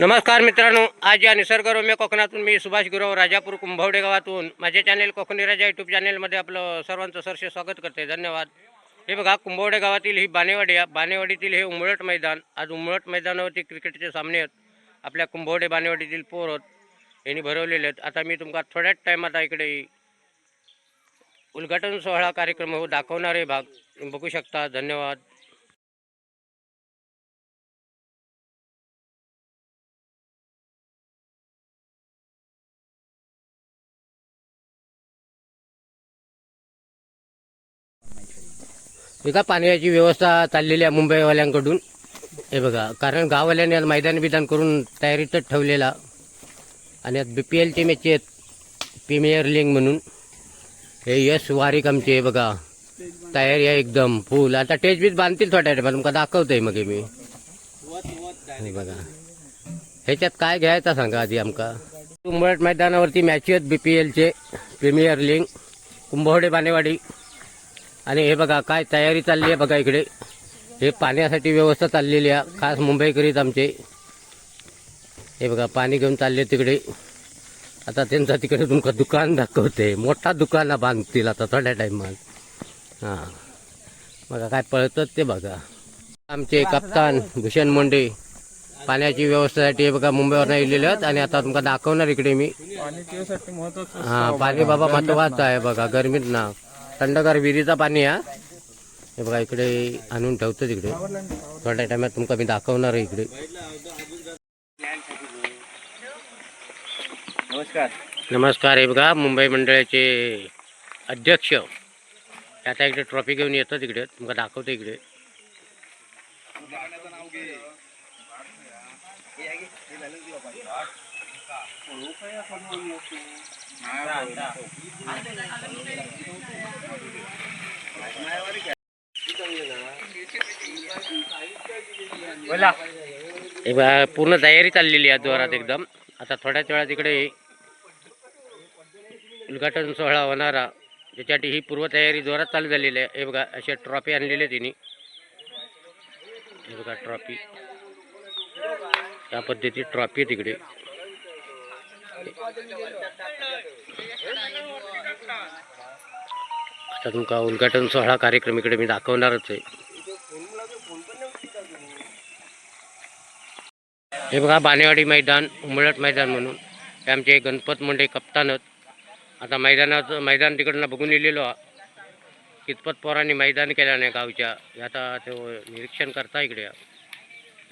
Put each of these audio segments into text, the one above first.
नमस्कार मित्रांनो आज या निसर्गरम्य कोकणातून मी सुभाष गुरव राजापूर कुंभवडे गावातून. माझे चॅनेल कोकणी राजा यूट्यूब चॅनेलमध्ये आपलं सर्वांचं सरसे स्वागत करते. धन्यवाद. हे बघा कुंभवडे गावातील ही बानेवाडी आहे. बानेवाडीतील हे उमळट मैदान आज उमळट मैदानावरती क्रिकेटचे सामने आहेत. आपल्या कुंभवडे बानेवाडीतील पोर आहेत. यांनी भरवलेले आहेत. आता मी तुमका थोड्याच टायमात इकडे उद्घाटन सोहळा कार्यक्रम हो दाखवणारे भाग. तुम्ही बघू शकता. धन्यवाद. एका पाण्याची व्यवस्था चाललेली आहे मुंबईवाल्यांकडून. हे बघा कारण गाववाल्यांनी आज मैदान बिदान करून तयारीतच ठेवलेला. आणि आज बी पी एलचे मॅच आहेत प्रीमियर लीग म्हणून. हे यश वारीक आमचे हे बघा. तयारी आहे एकदम फुल आता टेज बीज बांधतील थोड्या टायमा तुमका दाखवतोय मग मी. हे बघा. ह्याच्यात काय घ्यायचा सांगा आधी आमका. कुंभट मैदानावरती मॅच आहेत बी पी एलचे प्रीमियर लीग कुंभवडे बानेवाडी आणि हे बघा काय तयारी चालली आहे बघा इकडे. हे पाण्यासाठी व्यवस्था चाललेली आहे खास मुंबईकरीत आमचे. हे बघा पाणी घेऊन चालले तिकडे. आता त्यांचा तिकडे तुमका दुकान दाखवते. मोठा दुकान बांधतील आता थोड्या टाइमात हां. बघा काय पळतात ते बघा. आमचे कप्तान भूषण मुंडे पाण्याची व्यवस्थेसाठी हे बघा मुंबईवर येलेले आहेत. आणि आता तुमका दाखवणार इकडे मी. हा पाणी बाबा महत्वाचं आहे बघा गरमीत ना. थंडगार विहिरीचा पाणी हा हे बघा इकडे आणून ठेवतो तिकडे थोड्या टायमात तुमका मी दाखवणार आहे इकडे. नमस्कार. नमस्कार हे बघा मुंबई मंडळाचे अध्यक्ष. आता इकडे ट्रॉफी घेऊन येतो तिकडे तुमका दाखवतो इकडे. बोला. बघा पूर्ण तयारी चाललेली आहे जोरात एकदम. आता थोड्याच वेळात इकडे उद्घाटन सोहळा होणारा त्याच्यासाठी ही पूर्वतयारी जोरात चालू झालेली आहे. हे बघा अशा ट्रॉफी आणलेली आहे तिने. हे बघा ट्रॉफी. त्या पद्धती ट्रॉफी तिकडे. आता तुमका उद्घाटन सोहळा कार्यक्रम इकडे मी दाखवणारच आहे. हे बघा बानेवाडी मैदान उमळट मैदान म्हणून. हे आमचे गणपत मुंडे कप्तानच आता मैदानाचं मैदान तिकडनं बघून लिहिलेलो हा. कितपत पोरांनी मैदान केलं नाही गावच्या. हे आता ते निरीक्षण करता इकडे.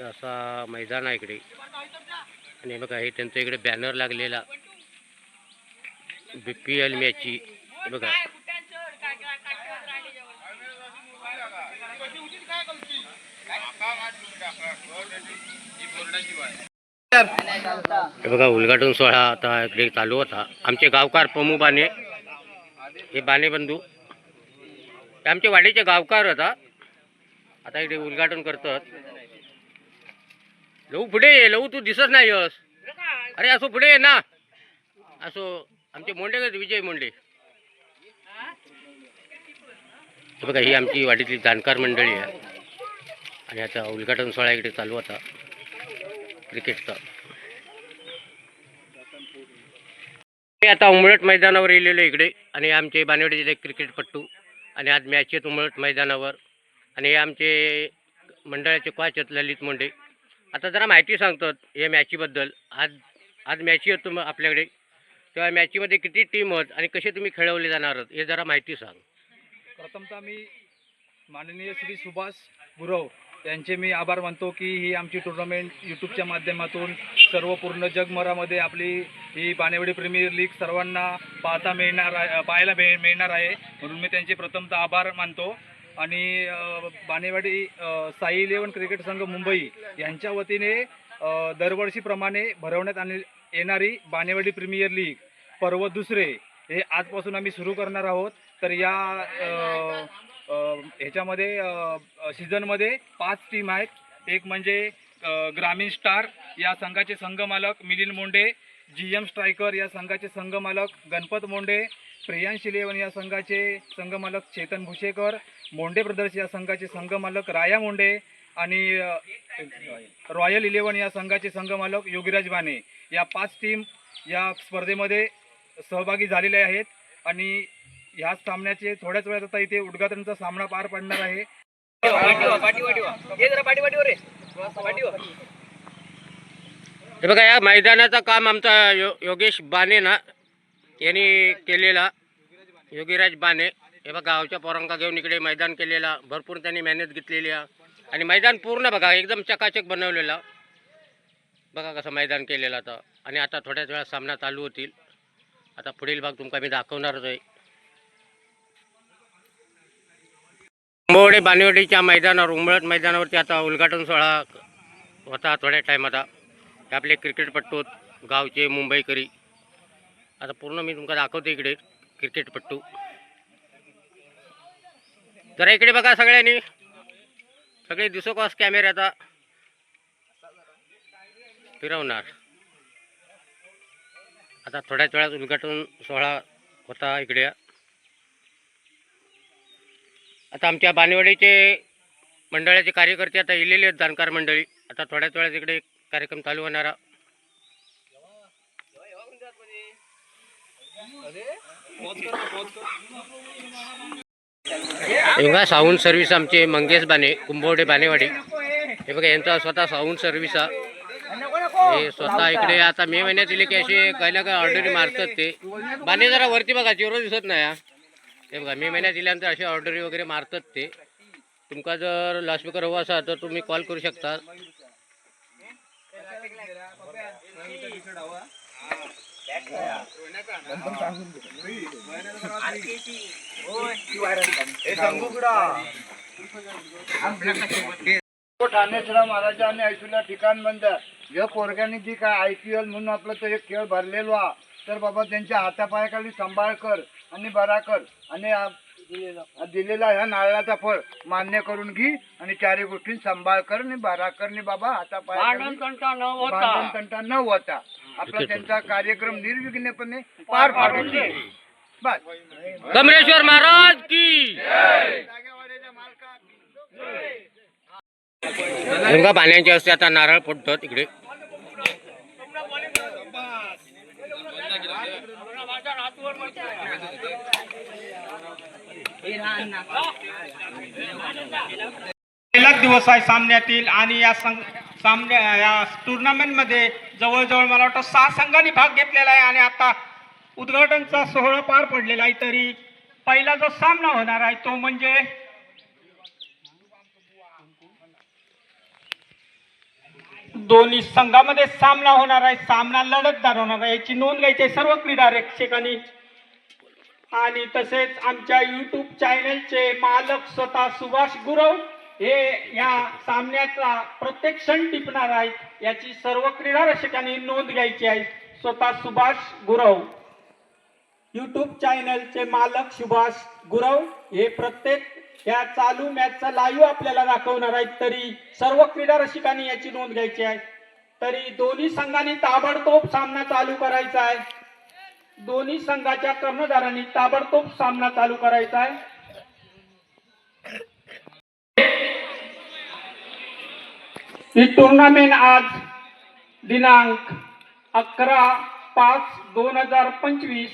असा मैदान आहे इकडे. आणि बघा हे त्यांचं इकडे बॅनर लागलेला. बी पी एल मॅची हे. बघा. हे बघा उद्घाटन सोहळा आता इकडे चालू होता. आमचे गावकार पमू बाने हे बाने बंधू. आमचे वाडीचे गावकार होता. आता इकडे उद्घाटन करतात. लहू पुढे ये लहू तू दिसत नाही यस अरे असो पुढे ये ना. असो आमचे मोंडे का विजय मोंडे? बघा ही आमची वाडीतली जाणकार मंडळी आहे. आणि आता उद्घाटन सोहळा इकडे चालू होता क्रिकेटचा. मी आता उमळट मैदानावर येलेलो इकडे. आणि आमचे बानेवाडीचे क्रिकेटपट्टू. आणि आज मॅच आहेत उमळट मैदानावर. आणि आमचे मंडळाचे क्वाच आहेत ललित मुंडे. आता जरा माहिती सांगतात या मॅचीबद्दल. आज आज मॅची होत तुम आपल्याकडे. तेव्हा मॅचीमध्ये किती टीम होत आणि कसे तुम्ही खेळवले जाणार आहात हे जरा माहिती सांग. प्रथमतः मी माननीय श्री सुभाष गुरव यांचे मी आभार मानतो की ही आमची टुर्नामेंट यूट्यूबच्या माध्यमातून सर्व पूर्ण जगभरामध्ये आपली ही बाणेवाडी प्रीमियर लीग सर्वांना पाहता मिळणार आहे पाहायला मिळ मिळणार आहे. म्हणून मी त्यांचे प्रथमतः आभार मानतो. आणि बानेवाडी बाणेवाडी साई इलेवन क्रिकेट संघ मुंबई यांच्या वतीने दरवर्षीप्रमाणे भरवण्यात आले येणारी बाणेवाडी प्रीमियर लीग पर्व दुसरे हे आजपासून आम्ही सुरू करणार आहोत. तर या ह्याच्यामध्ये सीझनमध्ये पाच टीम आहेत. एक म्हणजे ग्रामीण स्टार या संघाचे संघमालक Milind Monde G M striker या संघाचे संघमालक गणपत मोंडे प्रियांश इलेवन या संघाचे संघमालक चेतन भुशेकर मोंडे ब्रदर्स या संघाचे संघमालक राया मोंडे आणि रॉयल इलेवन या संघाचे संघमालक योगीराज बाने या पाच टीम या स्पर्धेमध्ये सहभागी झालेले आहेत आणि ह्या सामन्याचे थोड्याच वेळात आता इथे उद्घाटनचा सामना पार पडणार आहे. हे बघा या मैदानाचं काम आमचा यो योगेश बाने ना यांनी केलेला योगीराज बाने हे बघा गावच्या पोरांका घेऊन इकडे मैदान केलेला भरपूर त्यांनी मेहनत घेतलेली आहे. आणि मैदान पूर्ण बघा एकदम चकाचक बनवलेला. बघा कसं मैदान केलेलं आता. आणि आता थोड्याच वेळा सामना चालू होतील. आता पुढील भाग तुमका मी दाखवणारच आहे. आंबोवडे बानेवडीच्या मैदानावर उंबळत मैदानावरती आता उद्घाटन सोहळा होता थोड्या टाईम आता. आपले क्रिकेटपट्टू गावचे मुंबईकरी. आता पूर्ण मी तुमका दाखवतो इकडे क्रिकेटपट्टू. जरा इकडे बघा सगळ्यांनी. सगळे दिसोकास कॅमेरे आता फिरवणार. आता थोड्याच वेळात उद्घाटन सोहळा होता इकडे. आता आमच्या बानेवाडीचे मंडळाचे कार्यकर्ते आता इलेले आहेत जाणकार मंडळी. आता थोड्याच वेळात इकडे कार्यक्रम चालू होणारा हे बघा साऊंड सर्व्हिस आमचे मंगेश बाने कुंभवडे बानेवाडी. हे बघा यांचा स्वतः साऊंड सर्व्हिस हे. स्वतः इकडे आता मे महिन्यात दिले की असे काही ना काही ऑर्डरी मारतात ते. बाने जरा वरती बघा चिरो दिसत नाही हा. हे बघा मे महिन्यात दिल्यानंतर असे ऑर्डरी वगैरे मारतात ते. तुमका जर लास्पीकर हवा असा तर तुम्ही कॉल करू शकता. ठाणेश्वरा आणि ऐकूला ठिकाण म्हणतात या पोरग्याने जी काय आय पी एल म्हणून आपलं तो एक खेळ भरलेलो हा तर बाबा त्यांच्या हातापायाखाली सांभाळ कर आणि बरा कर आणि दिलेला. ह्या नारळाचा फळ. मान्य करून घे आणि चारी गोष्टी सांभाळ कर आणि बरा कर आणि बाबा भांडण तंटा न होता. आपला त्यांचा कार्यक्रम निर्विघ्नपणे पार पाडून दे. बस. कमरेश्वर महाराज की गंगा पाण्याच्या असते आता नारळ फोडतात इकडे पहिलाच दिवस आहे सामन्यातील आणि या संघ सामन्या या टुर्नामेंटमध्ये जवळजवळ मला वाटतं सहा संघांनी भाग घेतलेला आहे आणि आता उद्घाटनचा सोहळा पार पडलेला आहे तरी पहिला जो सामना होणार आहे तो म्हणजे दोन्ही संघामध्ये सामना होणार आहे. सामना लढतदार होणार आहे. याची नोंद घ्यायची आहे सर्व क्रीडा रक्षकांनी आणि तसेच आमच्या युट्यूब चॅनलचे मालक स्वतः सुभाष गुरव हे या सामन्याचा प्रत्येक क्षण टिपणार आहेत. याची सर्व क्रीडा रसिकांनी नोंद घ्यायची आहे. स्वतः सुभाष गुरव. युट्यूब चॅनलचे मालक सुभाष गुरव हे प्रत्येक या चालू मॅचचा लाईव्ह आपल्याला दाखवणार आहेत. तरी सर्व क्रीडा रसिकांनी याची नोंद घ्यायची आहे. तरी दोन्ही संघांनी ताबडतोब सामना चालू करायचा आहे. दोन्ही संघाच्या कर्णधारांनी ताबडतोब सामना चालू करायचा आहे. ही टुर्नामेंट आज दिनांक अकरा पाच दोन हजार पंचवीस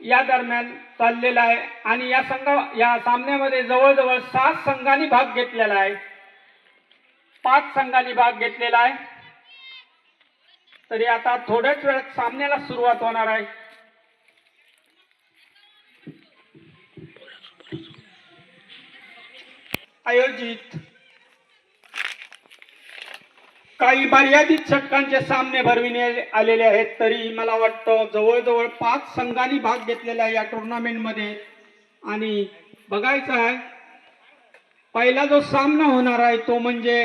या दरम्यान चाललेला आहे. आणि या संघा या सामन्यामध्ये जवळजवळ सात संघांनी भाग घेतलेला आहे. पाच संघांनी भाग घेतलेला आहे. तरी आता थोड्याच वेळात सामन्याला सुरुवात होणार आहे. आयोजित. काही मर्यादित षटकांचे सामने भरविण्यात आलेले आहेत तरी मला वाटतं जवळजवळ पाच संघांनी भाग घेतलेला आहे या टुर्नामेंटमध्ये. आणि बघायचं आहे पहिला जो सामना होणार आहे तो म्हणजे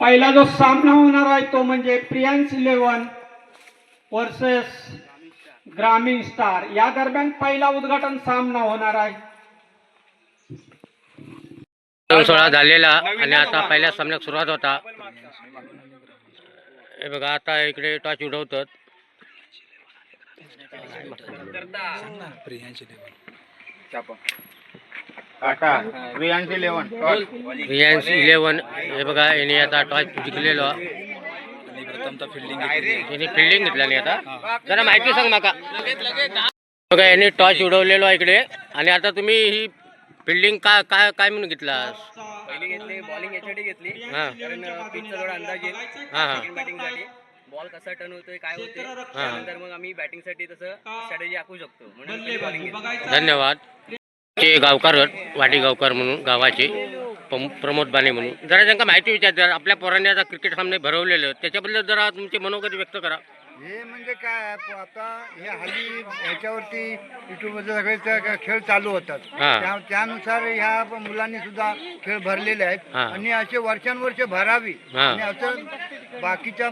पहिला जो सामना होणार आहे तो म्हणजे Priyansh eleven versus Grameen star. या दरम्यान पहिला उद्घाटन सामना होणार आहे. सोहळा झालेला आणि आता पहिल्या सामन्यात सुरुवात होता. हे बघा आता इकडे टॉच उडवतात. इलेव्हन हे बघा याने आता टॉस जिंकलेलो. याने फिल्डिंग घेतला नाही. आता. जरा माहिती सांग माका. बघा यांनी टॉस उडवलेलो आहे इकडे. आणि आता तुम्ही ही फिल्डिंग का काय काय म्हणून घेतला? पहिली घेतली बॉलिंग याच्यासाठी घेतली. हा. कारण पिचचा थोडा अंदाज येईल. सेकंड बॉल कसा टर्न होतोय काय होते त्यानंतर मग आम्ही बॅटिंगसाठी तसं स्ट्रॅटेजी आखू शकतो. म्हणून धन्यवाद. ते गावकार वाडी गावकार म्हणून गावाचे. प्रमोद बाने म्हणून जरा त्यांना माहिती विचारतात आपल्या पोरांनी आता क्रिकेट सामने भरवलेले. त्याच्याबद्दल जरा तुमचे मनोगत व्यक्त करा हे म्हणजे काय आता हे हल्ली ह्याच्यावरती युट्यूबवरचे सगळे त्या खेळ चालू होतात. त्या- त्यानुसार ह्या मुलांनी सुद्धा खेळ भरलेले आहेत हा. आणि असे वर्षानुवर्षे भरावी हा. आणि असं बाकीच्या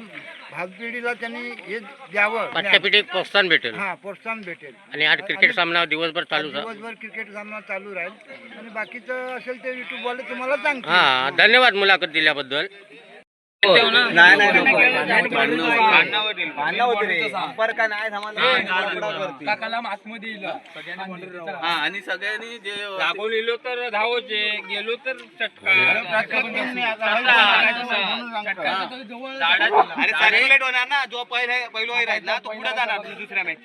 भागपिढीला त्यांनी हे द्यावं. पिढीक प्रोत्साहन भेटेल. हा प्रोत्साहन भेटेल. आणि आज क्रिकेट सामना दिवसभर चालू. दिवसभर क्रिकेट सामना चालू राहील. आणि बाकीचं असेल ते युट्यूब वाले तुम्हाला सांगतील. हा धन्यवाद मुलाखत दिल्याबद्दल. आणि सगळ्यांनी जे दाखवलेलो तर धावचे. गेलो तर चटका. होणार ना? जो पहिला पहिलो राहील ना तो पुढे जाणार? दुसऱ्या मॅच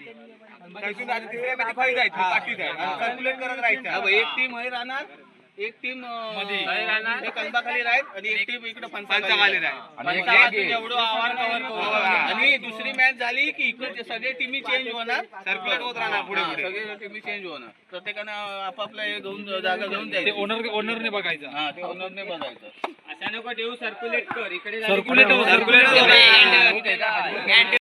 तिसऱ्या मॅच खाली जायचं. पाठी सर्क्युलेट करत राहायचं. एक टीम हे राहणार. एक टीम एक खाली राहील आणि एक टीम इकडे पंचाखाली राहील. एवढं आव्हान कव्हर करू आणि दुसरी मॅच झाली की इकडे सगळे टीमी चेंज होणार. सर्क्युलेट होत राहणार पुढे पुढे सगळे टीमी चेंज होणार. प्रत्येकानं आपापल्या हे घेऊन जागा घेऊन ओनर ओनरने बघायचं. हा ते ओनरने बघायचं. अशा नको देऊ सर्क्युलेट कर. इकडे सर्क्युलेट हे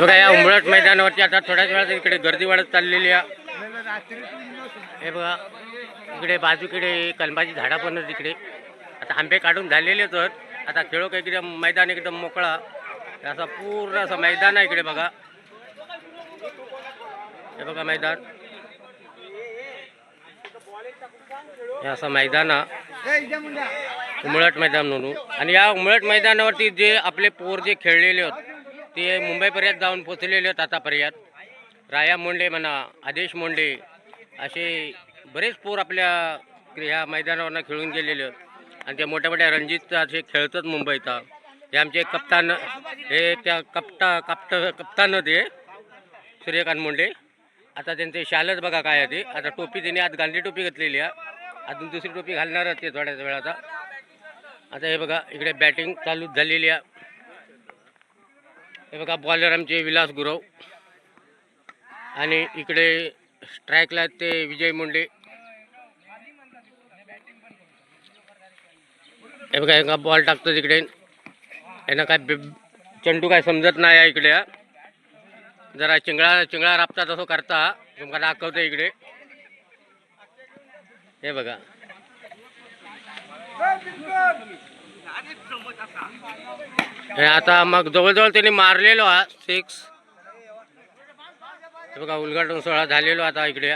बघा या उंबरट मैदानावरती आता थोड्याच वेळात इकडे गर्दी वाढत चाललेली आहे. हे बघा इकडे बाजूकडे कलमाची झाडा पण आहेत इकडे. आता आंबे काढून झालेले तर आता खेळो काही एकदम मैदान एकदम मोकळा. असा पूर्ण असं मैदान आहे इकडे बघा. हे बघा मैदान. हे असं मैदान उमळट मैदान म्हणून. आणि या उमळट मैदानावरती जे आपले पोर जे खेळलेले आहेत ते मुंबईपर्यंत जाऊन पोचलेले आहेत आतापर्यंत. राया मोंडे म्हणा आदेश मोंडे असे बरेच पोर आपल्या ह्या मैदानावरनं खेळून गेलेले आहेत. आणि ते मोठ्या मोठ्या रणजित असे खेळतात मुंबईत. हे आमचे कप्तान हे त्या कप्ता कप्त कप्तान ते सूर्यकांत मुंडे. आता त्यांचे शालच बघा काय आहे ते. आता टोपी त्यांनी आज गांधी टोपी घातलेली आहे. अजून दुसरी टोपी घालणारच ते थोड्याच वेळात. आता हे बघा इकडे बॅटिंग चालू झालेली आहे. हे बघा बॉलर आमचे विलास गुरव. आणि इकडे स्ट्राईकला आहेत ते विजय मुंडे. हे बघा एका बॉल टाकतो तिकडे. यांना काय चंडू काय समजत नाही आहे इकडे जरा चिंगळा चिंगळा राबता तसं करता तुमका दाखवतो इकडे. हे बघा. हे आता मग जवळजवळ त्यांनी मारलेलो हा सिक्स बघा उलगाटून सोळा झालेलो आता इकडे.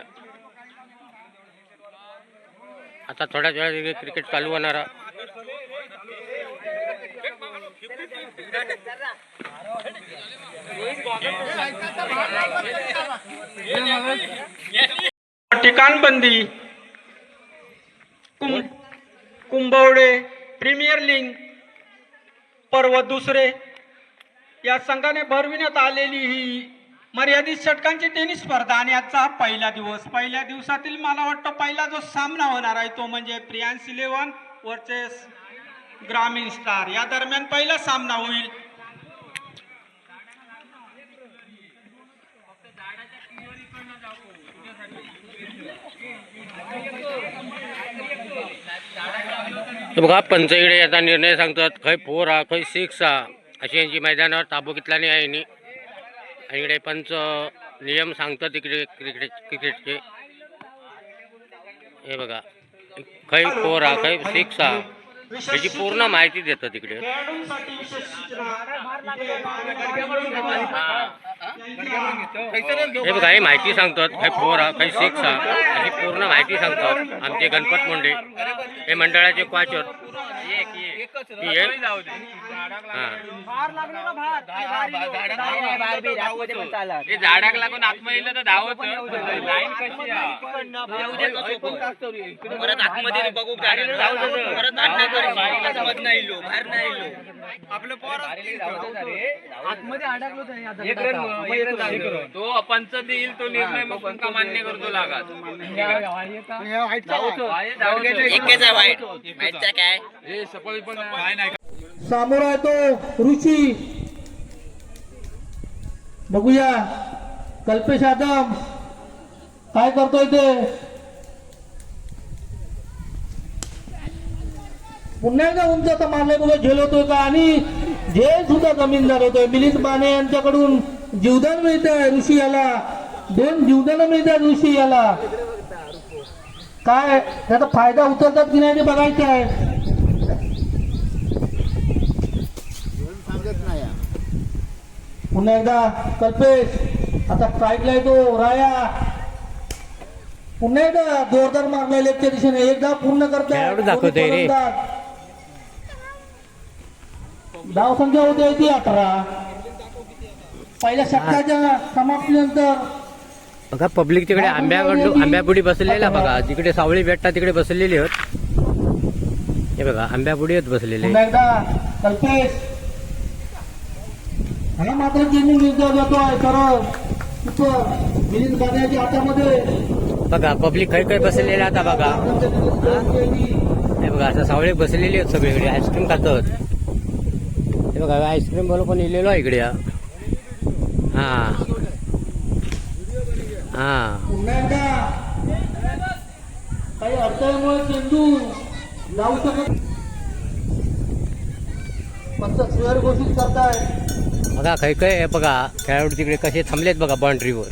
आता थोड्याच वेळात इकडे क्रिकेट चालू होणार ठिकाणबंदी. कुं कुंभवडे प्रीमियर लीग पर्व दुसरे या संघाने भरविण्यात आलेली ही मर्यादित षटकांची टेनिस स्पर्धा आणि आजचा हा पहिला दिवस. पहिल्या दिवसातील मला वाटतं पहिला जो सामना होणार आहे तो म्हणजे Priyansh eleven versus Grameen star. या दरम्यान पहिला सामना होईल. बघा पंच इकडे याचा निर्णय सांगतात खंय फोर हा खंय सिक्स हा अशी यांची मैदानावर ताबो घेतला आहे यांनी. आणि इकडे पंच नियम सांगतात इकडे क्रिकेट क्रिकेटचे. हे बघा खंय फोर हा खंय सिक्स. हा याची पूर्ण माहिती देतात इकडे खेळाडूंसाठी विशेष सूचना इथे हे. बघा हे माहिती सांगतात काही फोर हा काही सिक्स हा. अशी पूर्ण माहिती सांगतात आमचे गणपत मुंडे. हे मंडळाचे क्वाचर झाडाक लागून आतमध्ये तर धावत. परत आतमध्ये बघू परत आतमध्ये नाही इलो बाहेर नाही इलो आपलं तो पंच देईल तो निर्णय मग पंका मान्य करतो लागात. समोर आहे तो ऋषी. बघूया. कल्पेश आदम. काय करतोय ते? पुन्हा एकदा उंच आता मारले बघा झेलवतोय का? आणि झेल सुद्धा जमीन झालवतोय मिलिंद बाने यांच्याकडून जीवदान मिळत आहे ऋषी याला. दोन जीवदान मिळत आहेत ऋषी याला. काय? त्याचा फायदा उतरतात की नाही ते बघायचं आहे. पुन्हा एकदा कल्पेश आता स्ट्राईकला येतो राया. पुन्हा एकदा जोरदार मारलाय लेगच्या दिशेने एकदा पूर्ण करताय. धाव संख्या होते ती अकरा पहिल्या षटकाच्या समाप्तीनंतर बघा पब्लिक तिकडे आंब्याकडून आंब्यापुडी बसलेला बघा. तिकडे सावळी बेट्टा तिकडे बसलेली होत हे बघा आंब्यापुडी होत बसलेले. कल्पेश. ह्याला मात्र चेंडू निर्धार जातोय सरळ. सुपर मिलिंद बाण्याच्या हातामध्ये बघा पब्लिक खै खै बसलेले आता बघा. हे बघा असं सावळे बसलेले आहेत सगळीकडे. आईस्क्रीम खातात. हे बघा आईस्क्रीम बोल पण इलेलो आहे इकडे हा. हा. काही चेंडू शकत घोषित करताय. बघा खै खै हे बघा खेळाडू तिकडे कसे थांबलेत बघा बाउंड्रीवर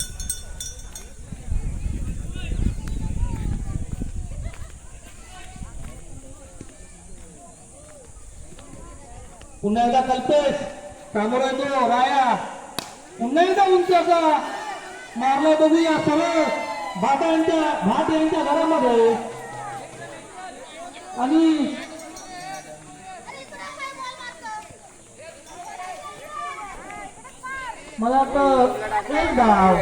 पुन्हा एकदा कल्पेश. समोर येतो राया. पुन्हा एकदा उंच असा मारलाय बघूया सरळ भाट यांच्या भाट यांच्या घरामध्ये. आणि मला वाटतं एक धाव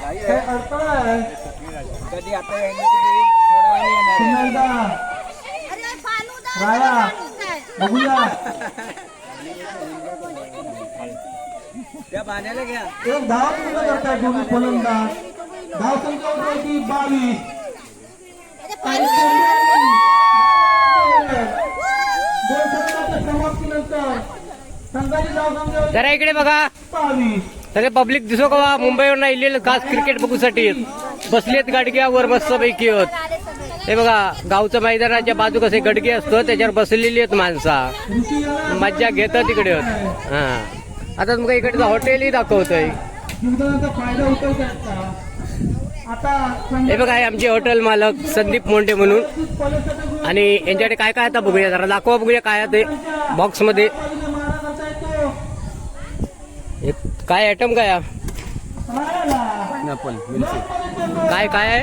काय अडथळा आहे? पुन्हा एकदा. राया. बघूया. एक धाव पूर्ण करताय दोन्ही फलंदाज. धाव संख्या होती बावीस. आणि दोन षटकाच्या समाप्तीनंतर संघाची धाव संख्या होती जरा इकडे बघा. बावीस. सगळे पब्लिक दिसो का बा? मुंबईवरून इलेलं खास क्रिकेट बघूसाठी. बसलेत गाडग्यावर मस्तपैकी. होत हे बघा गावचं मैदानाच्या बाजू कसे गडगे असतो त्याच्यावर बसलेली आहेत माणसा. मज्जा घेतात तिकडे हा. आता तुमका इकडचं हॉटेलही दाखवतोय. हे बघा हे आमचे हॉटेल मालक संदीप मोंडे म्हणून. आणि यांच्याकडे काय काय आता बघूया जरा दाखवा बघूया काय ते बॉक्समध्ये काय आयटम काय पायनॅपल मिल्कशेक काय काय आहे?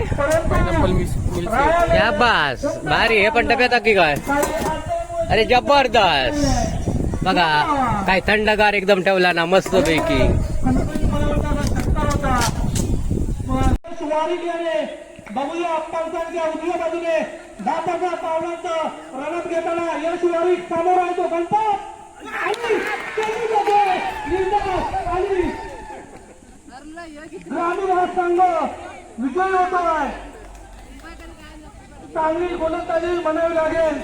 या बास भारी हे पण डब्यात की काय? अरे जबरदस्त. बघा काय थंडगार एकदम ठेवला ना मस्त पैकी बघूया अप्पांच्या उजव्या बाजूने. रणत घेताना यश वारी समोर आहे तो गणपत! आणि आणि ग्रामीण हा संघ विजय आहे चांगली गोलंदाजी म्हणावी लागेल.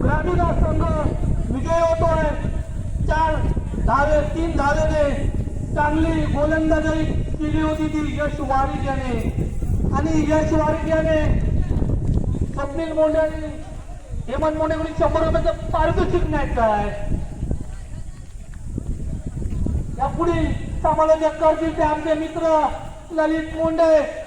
ग्रामीण हा संघ विजय होतोय. चार धावे तीन धावेने चांगली गोलंदाजी केली होती ती यश वारिक याने आणि यश वारिक याने स्वप्नील मोंडे आणि हेमंत मोंडे शंभर रुपयाचं पारितोषिक नाही काय या पुढील समालोचक करतील ते आमचे मित्र ललित मुंडे.